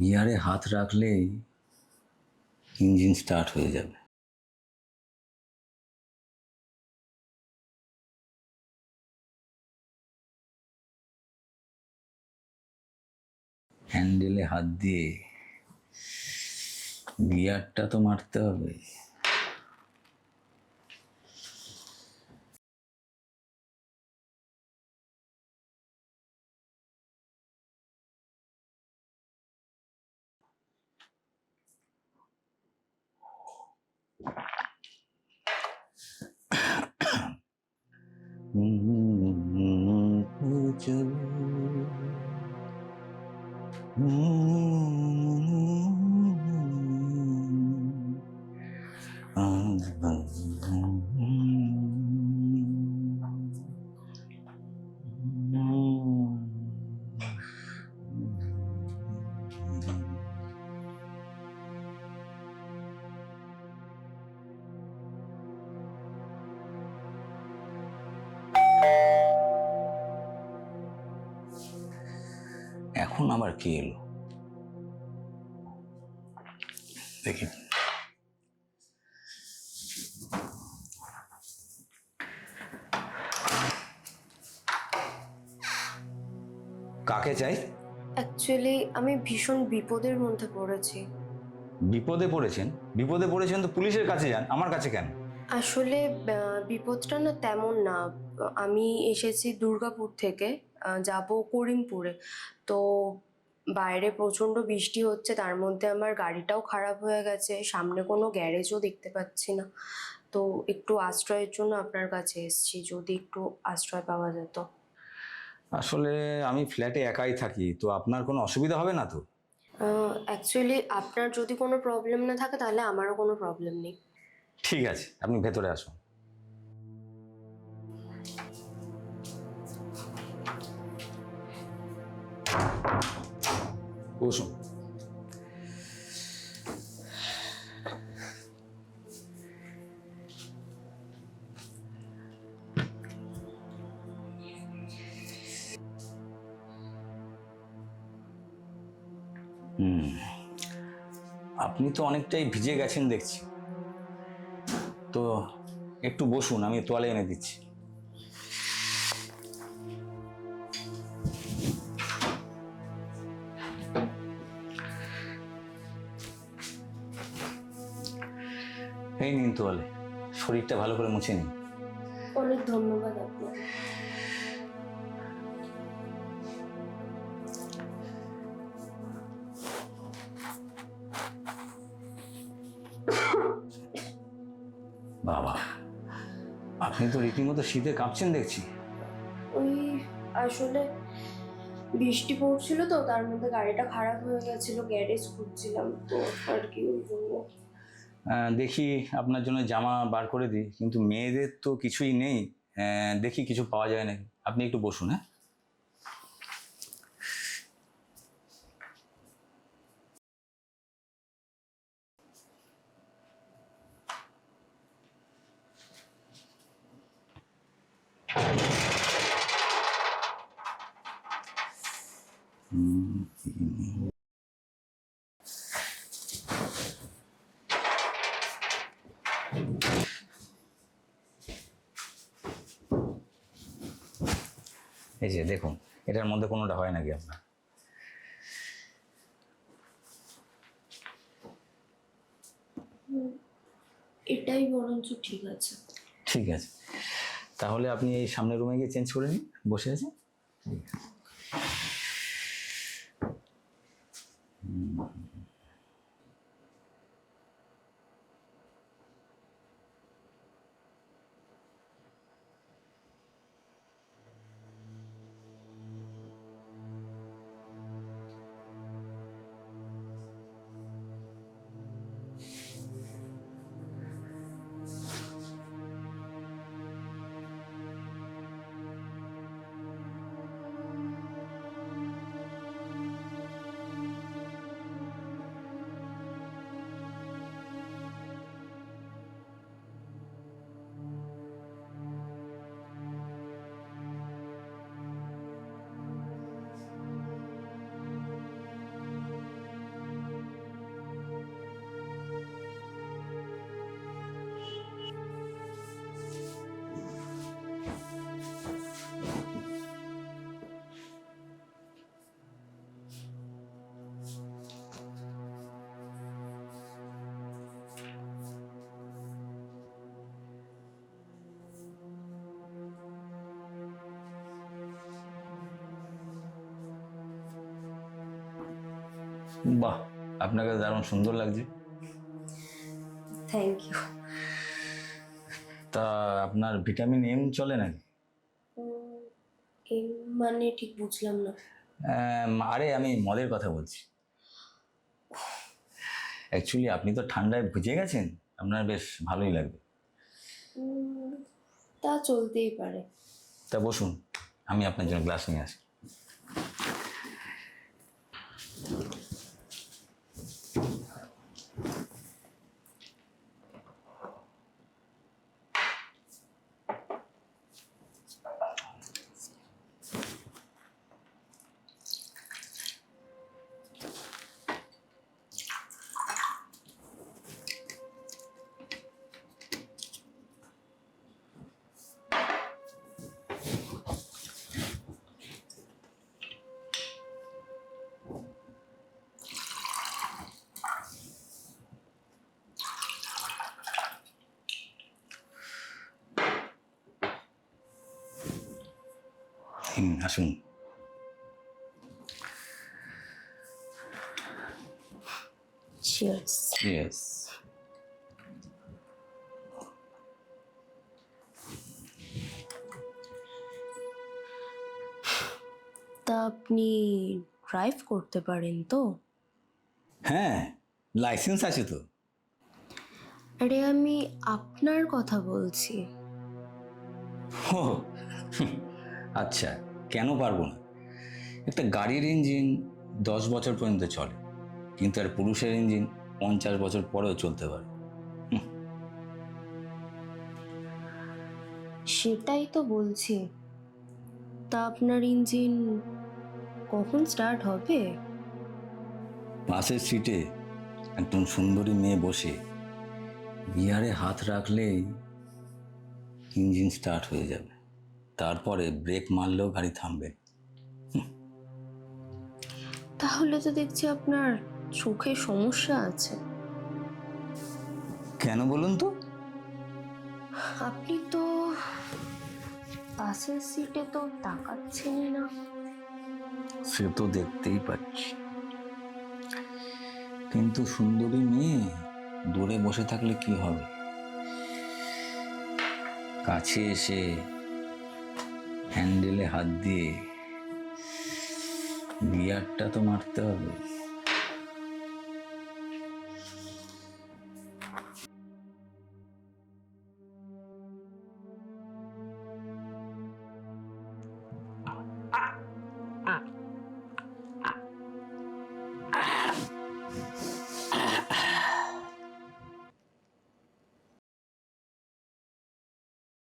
গিয়ারে হাত রাখলেই ইঞ্জিন স্টার্ট হয়ে যাবে। হ্যান্ডেলে হাত দিয়ে গিয়ারটা তো মারতে হবে। আবার কে এলো? দেখি। কাকে চাই? অ্যাকচুয়ালি আমি ভীষণ বিপদের মধ্যে পড়েছি। বিপদে পড়েছেন? বিপদে পড়েছেন তো পুলিশের কাছে যান। আমার কাছে কেন? আসলে আহ, বিপদটা না তেমন না। আমি এসেছি দুর্গাপুর থেকে। যাব করিমপুরে। তো বাইরে প্রচণ্ড বৃষ্টি হচ্ছে তার মধ্যে আমার গাড়িটাও খারাপ হয়ে গেছে সামনে কোনো গ্যারেজও দেখতে পাচ্ছি না। তো একটু আশ্রয়ের জন্য আপনার কাছে এসেছি যদি একটু আশ্রয় পাওয়া যেত। আসলে আমি ফ্ল্যাটে একাই থাকি তো আপনার কোনো অসুবিধা হবে না তো? অ্যাকচুয়ালি আপনার যদি কোনো প্রবলেম না থাকে তাহলে আমারও কোনো প্রবলেম নেই। ঠিক আছে আপনি ভেতরে আসুন। বসুন আপনি তো অনেকটাই ভিজে গেছেন দেখছি। তো একটু বসুন আমি তোয়ালে এনে দিচ্ছি। এই নিন তোয়ালে শরীরটা ভালো করে মুছে নিন। অনেক ধন্যবাদ বাবা আপনি তো রীতিমতো শীতে কাঁপছেন দেখছি। ওই আসলে বৃষ্টি পড়ছিল তো তার মধ্যে গাড়িটা খারাপ হয়ে গেছিল গ্যারেজ খুঁজছিলাম তো আর কি ওই জন্য। দেখি আপনার জন্য জামা বার করে দিই, কিন্তু মেয়েদের তো কিছুই নেই দেখি কিছু পাওয়া যায় নাকি। আপনি একটু বসুন হ্যাঁ? এই যে দেখুন এটার মধ্যে কোনোটা হয় নাকি আপনার? এটাই বরঞ্চ ঠিক আছে। ঠিক আছে। তাহলে আপনি এই সামনের রুমে গিয়ে চেঞ্জ করে নিন বসে আছেন? বাহ আপনাকে দারুণ সুন্দর লাগছে। থ্যাংক ইউ তা আপনার ভিটামিন এম চলে নাকি? এম মানে ঠিক বুঝলাম না। আরে আমি মদের কথা বলছি। অ্যাকচুয়ালি আপনি তো ঠান্ডায় ভিজে গেছেন আপনার বেশ ভালোই লাগবে। তা চলতেই পারে। তা বসুন আমি আপনার জন্য গ্লাস নিয়ে আসি। হুম আসুন। চিয়ার্স ইয়েস তা আপনি ড্রাইভ করতে পারেন তো? হ্যাঁ লাইসেন্স আছে তো। আরে আমি আপনার কথা বলছি। ও আচ্ছা। কেন পারব না? একটা গাড়ির ইঞ্জিন দশ বছর পর্যন্ত চলে কিন্তু আর পুরুষের ইঞ্জিন পঞ্চাশ বছর পরেও চলতে পারে। সেটাই তো বলছি। তা আপনার ইঞ্জিন কখন স্টার্ট হবে? পাশের সিটে একদম সুন্দরী মেয়ে বসে গিয়ারে হাত রাখলেই ইঞ্জিন স্টার্ট হয়ে যাবে। তারপরে ব্রেক মারলেও গাড়ি থামবে। তাহলে তো দেখছি আপনার চোখে সমস্যা আছে। কেন বলুন তো? আপনি তো পাশের সিটে তো তাকাচ্ছেনই না। সে তো দেখতেই পাচ্ছি। কিন্তু সুন্দরী মেয়ে দূরে বসে থাকলে কি হবে? কাছে এসে হ্যান্ডেলে হাত দিয়ে গিয়ারটা তো মারতে হবে।